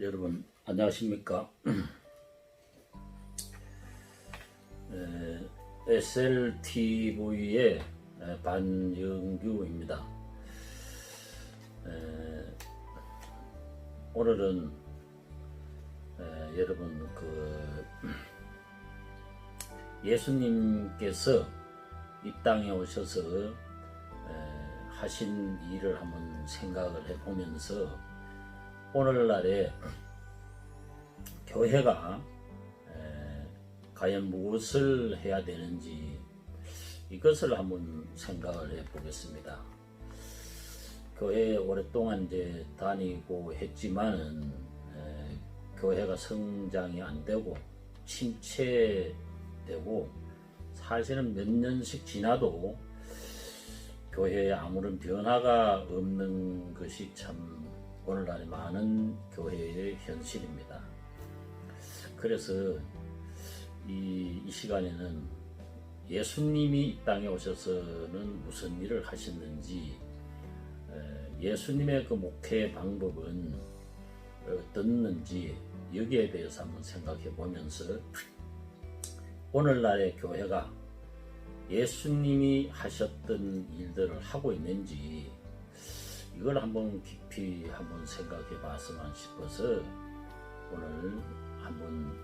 여러분 안녕하십니까? SLTV의 반영규입니다. 에, 오늘은 에, 여러분 그 예수님께서 이 땅에 오셔서 에, 하신 일을 한번 생각을 해보면서 오늘날에 교회가 에, 과연 무엇을 해야 되는지 이것을 한번 생각을 해 보겠습니다. 교회에 오랫동안 이제 다니고 했지만은 에, 교회가 성장이 안 되고 침체되고 사실은 몇 년씩 지나도 교회에 아무런 변화가 없는 것이 참 오늘날의 많은 교회의 현실입니다. 그래서 이, 이 시간에는 예수님이 이 땅에 오셔서는 무슨 일을 하셨는지 에, 예수님의 그 목회 방법은 어떻는지 여기에 대해서 한번 생각해 보면서 오늘날의 교회가 예수님이 하셨던 일들을 하고 있는지 이걸 한번 깊이 한번 생각해 봤으면 싶어서 오늘 한번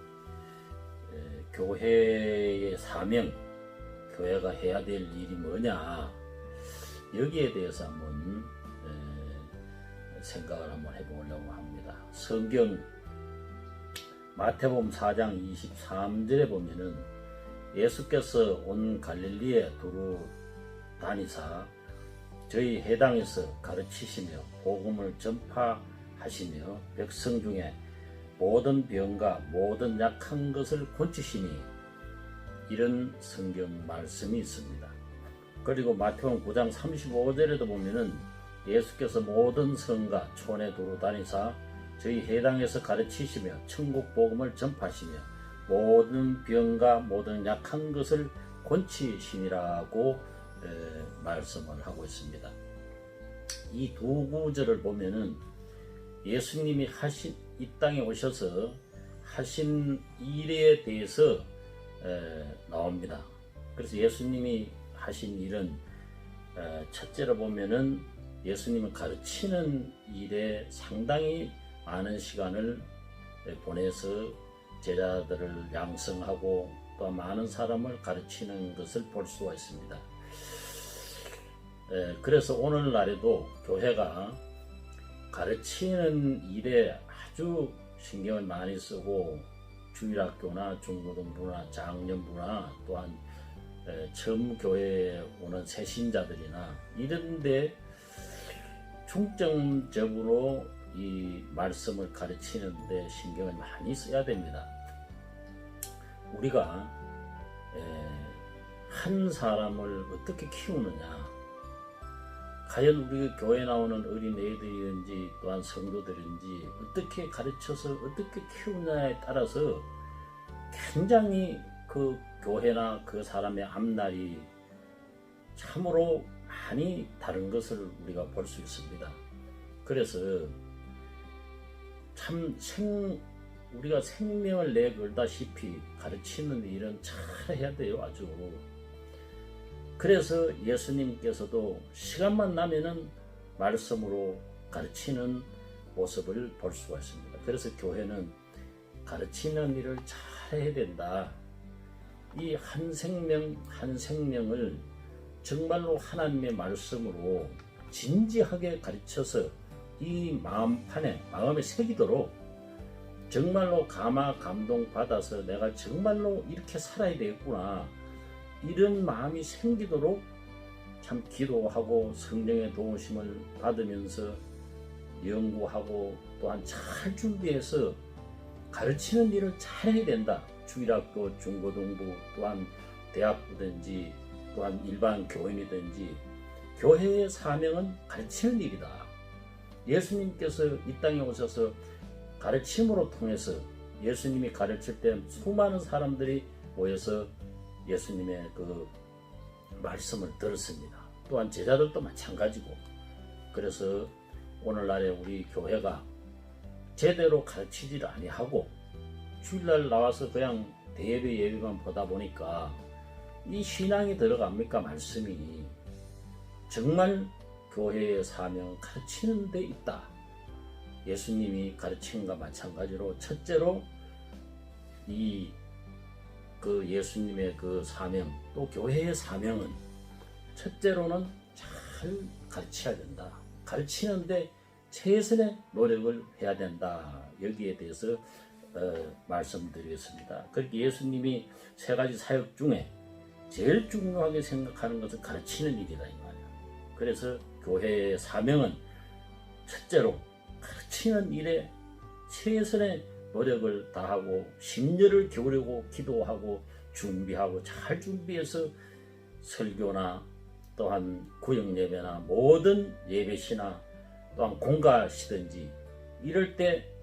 에, 교회의 사명, 교회가 해야 될 일이 뭐냐 여기에 대해서 한번 에, 생각을 한번 해보려고 합니다. 성경 마태복음 4장 23절에 보면은 예수께서 온 갈릴리에 두루 다니사 저희 해당에서 가르치시며 복음을 전파하시며 백성 중에 모든 병과 모든 약한 것을 고치시니 이런 성경 말씀이 있습니다. 그리고 마태복음 9장 35절에도 보면은 예수께서 모든 성과 촌에 두루 다니사 저희 해당에서 가르치시며 천국 복음을 전파하시며 모든 병과 모든 약한 것을 고치시니라고 에, 말씀을 하고 있습니다. 이 두 구절을 보면은 예수님이 하신 이 땅에 오셔서 하신 일에 대해서 에, 나옵니다. 그래서 예수님이 하신 일은 에, 첫째로 보면은 예수님을 가르치는 일에 상당히 많은 시간을 보내서 제자들을 양성하고 또 많은 사람을 가르치는 것을 볼 수가 있습니다. 에, 그래서 오늘날에도 교회가 가르치는 일에 아주 신경을 많이 쓰고 주일학교나 중고등부나 장년부나 또한 에, 처음 교회에 오는 새신자들이나 이런데 중점적으로 이 말씀을 가르치는데 신경을 많이 써야 됩니다. 우리가 한 사람을 어떻게 키우느냐, 과연 우리 교회 나오는 어린애들이든지 또한 성도들인지 어떻게 가르쳐서 어떻게 키우냐에 따라서 굉장히 그 교회나 그 사람의 앞날이 참으로 많이 다른 것을 우리가 볼 수 있습니다. 그래서 참 생, 우리가 생명을 내걸다시피 가르치는 일은 잘 해야 돼요, 아주. 그래서 예수님께서도 시간만 나면은 말씀으로 가르치는 모습을 볼 수가 있습니다. 그래서 교회는 가르치는 일을 잘 해야 된다. 이 한 생명, 한 생명을 정말로 하나님의 말씀으로 진지하게 가르쳐서 이 마음판에, 마음에 새기도록 정말로 감화 감동 받아서 내가 정말로 이렇게 살아야 되겠구나. 이런 마음이 생기도록 참 기도하고 성령의 도우심을 받으면서 연구하고 또한 잘 준비해서 가르치는 일을 잘 해야 된다. 주일학교, 중고등부, 또한 대학부든지 또한 일반 교인이든지 교회의 사명은 가르치는 일이다. 예수님께서 이 땅에 오셔서 가르침으로 통해서 예수님이 가르칠 때 수많은 사람들이 모여서 예수님의 그 말씀을 들었습니다. 또한 제자들도 마찬가지고 그래서 오늘날에 우리 교회가 제대로 가르치지를 아니하고 주일날 나와서 그냥 대예배 예배만 보다 보니까 이 신앙이 들어갑니까 말씀이 정말 교회의 사명 가르치는 데 있다. 예수님이 가르친 것과 마찬가지로 첫째로 이 그 예수님의 그 사명 또 교회의 사명은 첫째로는 잘 가르쳐야 된다. 가르치는데 최선의 노력을 해야 된다. 여기에 대해서 어, 말씀드리겠습니다. 그렇게 예수님이 세 가지 사역 중에 제일 중요하게 생각하는 것은 가르치는 일이다 이 말이야. 그래서 교회의 사명은 첫째로 가르치는 일에 최선의 노력을 다하고 심려를 기울이고 기도하고 준비하고 잘 준비해서 설교나 또한 구역 예배나 모든 예배시나 또한 공가시든지 이럴 때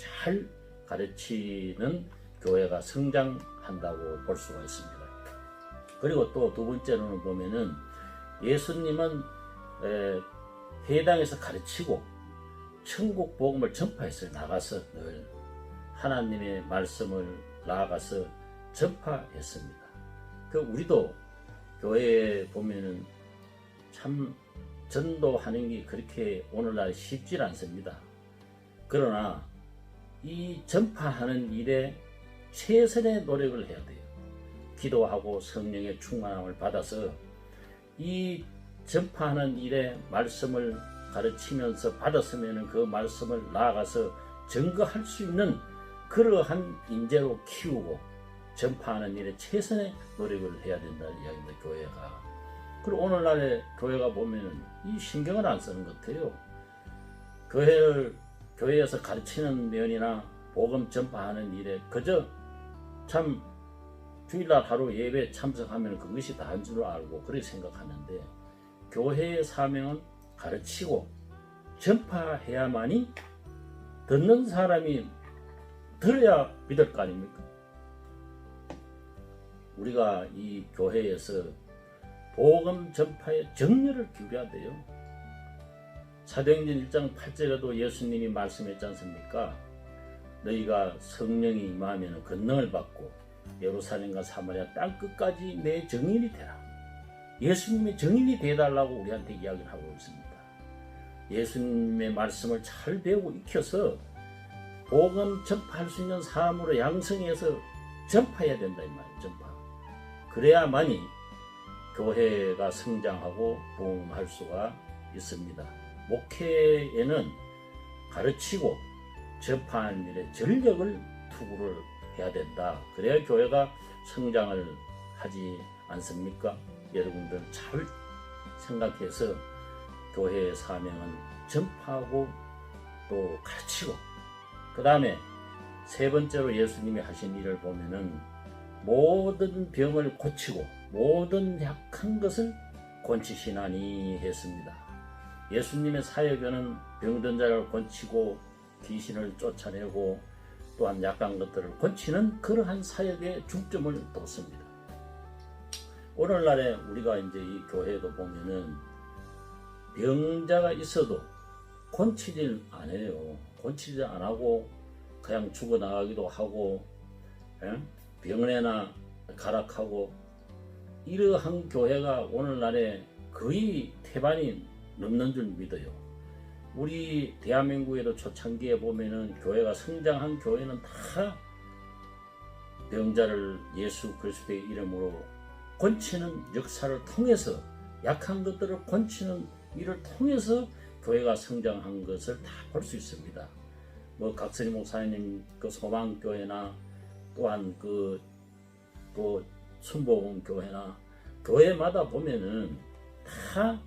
잘 가르치는 교회가 성장한다고 볼 수가 있습니다. 그리고 또 두 번째로는 보면은 예수님은 에, 해당에서 가르치고 천국 복음을 전파했어요. 나가서 늘 하나님의 말씀을 나아가서 전파했습니다. 그 우리도 교회에 보면은 참 전도하는 게 그렇게 오늘날 쉽지 않습니다. 그러나 이 전파하는 일에 최선의 노력을 해야 돼요. 기도하고 성령의 충만함을 받아서 이 전파하는 일에 말씀을 가르치면서 받았으면 그 말씀을 나아가서 증거할 수 있는 그러한 인재로 키우고 전파하는 일에 최선의 노력을 해야 된다는 이야기입니다. 교회가. 그리고 오늘날의 교회가 보면은 이 신경을 안 쓰는 것 같아요. 교회를 교회에서 가르치는 면이나 복음 전파하는 일에 그저 참 주일날 하루 예배 참석하면 그것이 다인 줄 알고 그렇게 생각하는데 교회의 사명은 가르치고 전파해야만이 듣는 사람이 들어야 믿을 거 아닙니까? 우리가 이 교회에서 복음 전파에 정렬을 기울여야 돼요. 사도행전 1장 8절에도 예수님이 말씀했지 않습니까? 너희가 성령이 임하면 권능을 받고 예루살렘과 사마리아 땅 끝까지 내 정인이 되라. 예수님의 정인이 되달라고 우리한테 이야기를 하고 있습니다. 예수님의 말씀을 잘 배우고 익혀서 복음 전파할 수 있는 사람으로 양성해서 전파해야 된다 이 말이에요. 전파. 그래야만이 교회가 성장하고 부흥할 수가 있습니다. 목회에는 가르치고 접하는 일에 전력을 투구를 해야 된다. 그래야 교회가 성장을 하지 않습니까? 여러분들 잘 생각해서 교회의 사명은 전파하고 또 가르치고 그 다음에 세 번째로 예수님이 하신 일을 보면은 모든 병을 고치고 모든 약한 것을 권치시나니 했습니다. 예수님의 사역에는 병든 자를 권치고 귀신을 쫓아내고 또한 약한 것들을 권치는 그러한 사역에 중점을 뒀습니다. 오늘날에 우리가 이제 이 교회도 보면은 병자가 있어도 권치질 안 해요. 권치질 안 하고 그냥 죽어 나가기도 하고 예? 병원에나 가락하고 이러한 교회가 오늘날에 거의 태반이 넘는 줄 믿어요. 우리 대한민국에도 초창기에 보면은 교회가 성장한 교회는 다 병자를 예수 그리스도의 이름으로 권치는 역사를 통해서 약한 것들을 권치는 일을 통해서 교회가 성장한 것을 다 볼 수 있습니다. 뭐 각선희 목사님 그 소망교회나 또한 그또 순복음 교회나 교회마다 보면은 다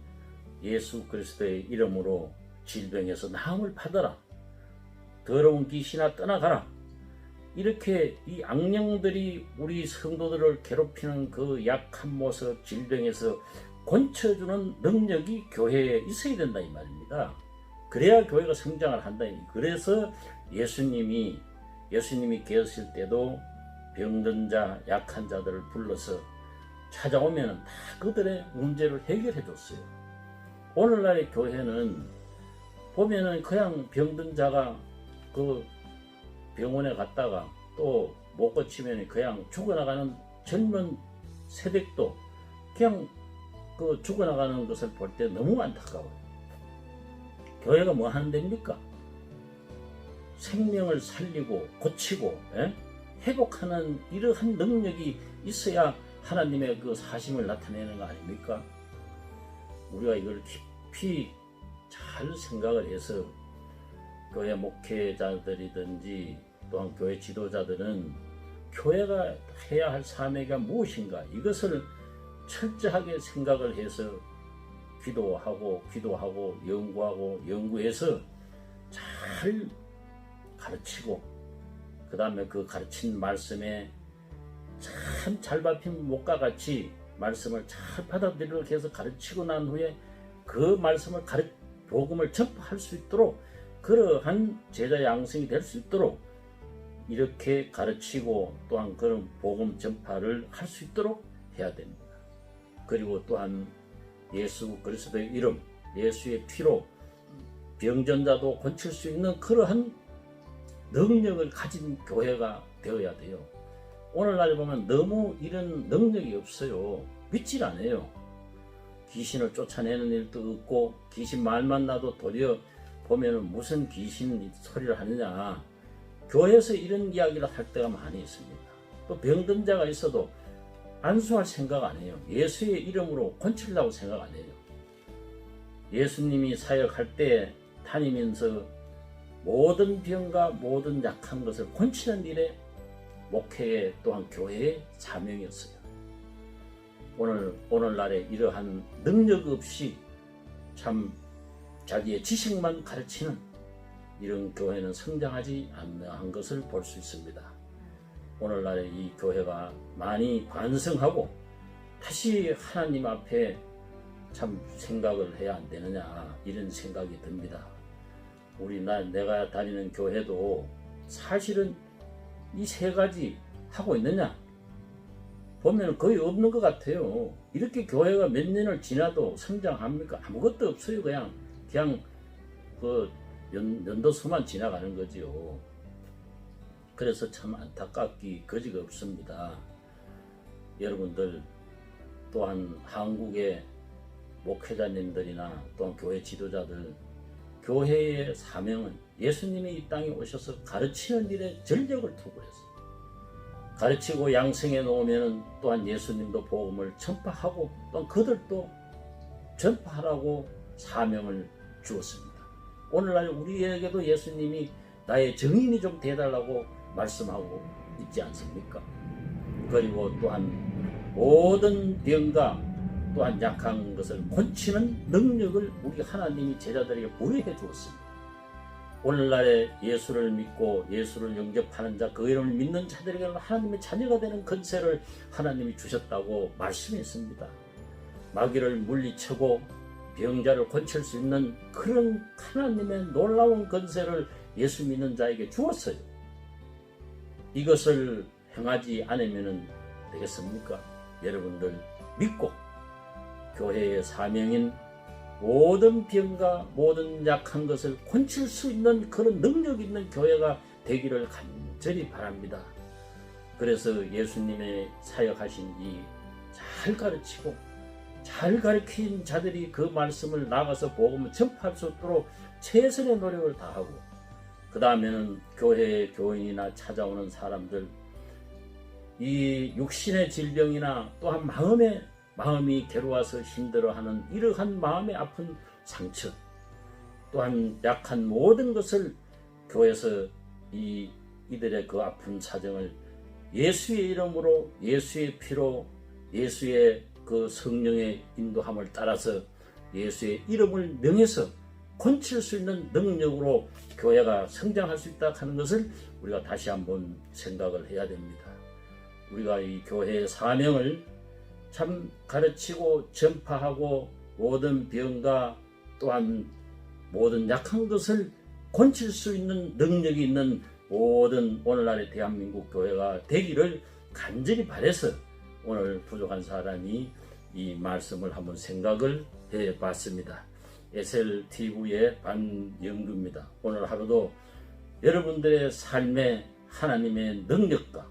예수 그리스도의 이름으로 질병에서 나음을 받아라. 더러운 귀신아 떠나가라. 이렇게 이 악령들이 우리 성도들을 괴롭히는 그 약한 모습 질병에서 권쳐주는 능력이 교회에 있어야 된다 이 말입니다. 그래야 교회가 성장을 한다. 그래서 예수님이 예수님이 계실 때도 병든 자, 약한 자들을 불러서 찾아오면 다 그들의 문제를 해결해 줬어요. 오늘날의 교회는 보면은 그냥 병든 자가 그 병원에 갔다가 또 못 고치면 그냥 죽어나가는 젊은 세대도 그냥 그 죽어나가는 것을 볼 때 너무 안타까워요. 교회가 뭐 하는 데입니까? 생명을 살리고 고치고 예? 회복하는 이러한 능력이 있어야 하나님의 그 사심을 나타내는 거 아닙니까? 우리가 이걸 깊이 잘 생각을 해서 교회 목회자들이든지 또한 교회 지도자들은 교회가 해야 할 사명이 무엇인가 이것을 철저하게 생각을 해서 기도하고 기도하고 연구하고 연구해서 잘 가르치고 그 다음에 그 가르친 말씀에 참 잘 밟힌 목과 같이 말씀을 잘 받아들이도록 해서 가르치고 난 후에 그 말씀을 가르 복음을 전파할 수 있도록 그러한 제자 양성이 될 수 있도록 이렇게 가르치고 또한 그런 복음 전파를 할 수 있도록 해야 됩니다. 그리고 또한 예수 그리스도의 이름, 예수의 피로 병전자도 고칠 수 있는 그러한 능력을 가진 교회가 되어야 돼요. 오늘날 보면 너무 이런 능력이 없어요. 믿질 않아요. 귀신을 쫓아내는 일도 없고 귀신 말만 나도 도리어 보면은 무슨 귀신 소리를 하느냐. 교회에서 이런 이야기를 할 때가 많이 있습니다. 또 병든 자가 있어도 안수할 생각 안 해요. 예수의 이름으로 건치려고 생각 안 해요. 예수님이 사역할 때 다니면서 모든 병과 모든 약한 것을 건치는 일에 목회의 또한 교회의 사명이었어요. 오늘 오늘날에 이러한 능력 없이 참 자기의 지식만 가르치는 이런 교회는 성장하지 않는 것을 볼 수 있습니다. 오늘날의 이 교회가 많이 반성하고 다시 하나님 앞에 참 생각을 해야 안 되느냐 이런 생각이 듭니다. 우리 나 내가 다니는 교회도 사실은 이 세 가지 하고 있느냐 보면 거의 없는 것 같아요. 이렇게 교회가 몇 년을 지나도 성장합니까? 아무것도 없어요. 그냥 그 연, 연도수만 지나가는 거지요. 그래서 참 안타깝기 거지가 없습니다. 여러분들 또한 한국의 목회자님들이나 또한 교회 지도자들 교회의 사명은 예수님이 이 땅에 오셔서 가르치는 일에 전력을 투구했어요. 가르치고 양성해 놓으면 또한 예수님도 복음을 전파하고 또한 그들도 전파하라고 사명을 주었습니다. 오늘날 우리에게도 예수님이 나의 증인이 좀 되달라고 말씀하고 있지 않습니까? 그리고 또한 모든 병과 또한 약한 것을 고치는 능력을 우리 하나님이 제자들에게 부여해 주었습니다. 오늘날에 예수를 믿고 예수를 영접하는 자, 그 이름을 믿는 자들에게는 하나님의 자녀가 되는 건세를 하나님이 주셨다고 말씀했습니다. 마귀를 물리치고 병자를 고칠 수 있는 그런 하나님의 놀라운 건세를 예수 믿는 자에게 주었어요. 이것을 행하지 않으면 되겠습니까? 여러분들 믿고 교회의 사명인 모든 병과 모든 약한 것을 고칠 수 있는 그런 능력 있는 교회가 되기를 간절히 바랍니다. 그래서 예수님의 사역하신 이 잘 가르치고 잘 가르친 자들이 그 말씀을 나가서 복음을 전파할 수 있도록 최선의 노력을 다하고 그 다음에는 교회 교인이나 찾아오는 사람들 이 육신의 질병이나 또한 마음의 마음이 괴로워서 힘들어하는 이러한 마음의 아픈 상처 또한 약한 모든 것을 교회에서 이 이들의 그 아픈 사정을 예수의 이름으로 예수의 피로 예수의 그 성령의 인도함을 따라서 예수의 이름을 명해서 건칠 수 있는 능력으로 교회가 성장할 수 있다 하는 것을 우리가 다시 한번 생각을 해야 됩니다. 우리가 이 교회의 사명을 참 가르치고 전파하고 모든 병과 또한 모든 약한 것을 고칠 수 있는 능력이 있는 모든 오늘날의 대한민국 교회가 되기를 간절히 바래서 오늘 부족한 사람이 이 말씀을 한번 생각을 해 봤습니다. SLTV의 반영규입니다. 오늘 하루도 여러분들의 삶에 하나님의 능력과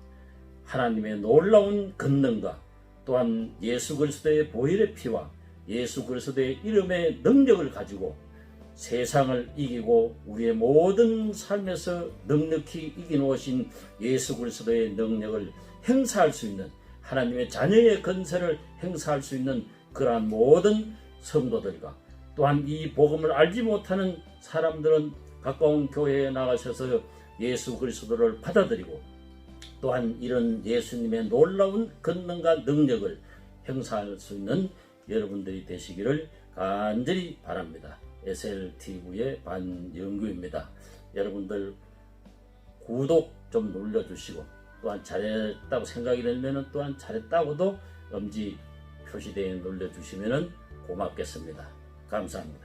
하나님의 놀라운 권능과 또한 예수 그리스도의 보혈의 피와 예수 그리스도의 이름의 능력을 가지고 세상을 이기고 우리의 모든 삶에서 넉넉히 이기놓으신 예수 그리스도의 능력을 행사할 수 있는 하나님의 자녀의 건세를 행사할 수 있는 그러한 모든 성도들과 또한 이 복음을 알지 못하는 사람들은 가까운 교회에 나가셔서 예수 그리스도를 받아들이고 또한 이런 예수님의 놀라운 권능과 능력을 행사할 수 있는 여러분들이 되시기를 간절히 바랍니다. SLTV의 반영규입니다. 여러분들 구독 좀 눌러주시고 또한 잘했다고 생각이 들면 또한 잘했다고도 엄지 표시대에 눌러주시면 고맙겠습니다. 감사합니다.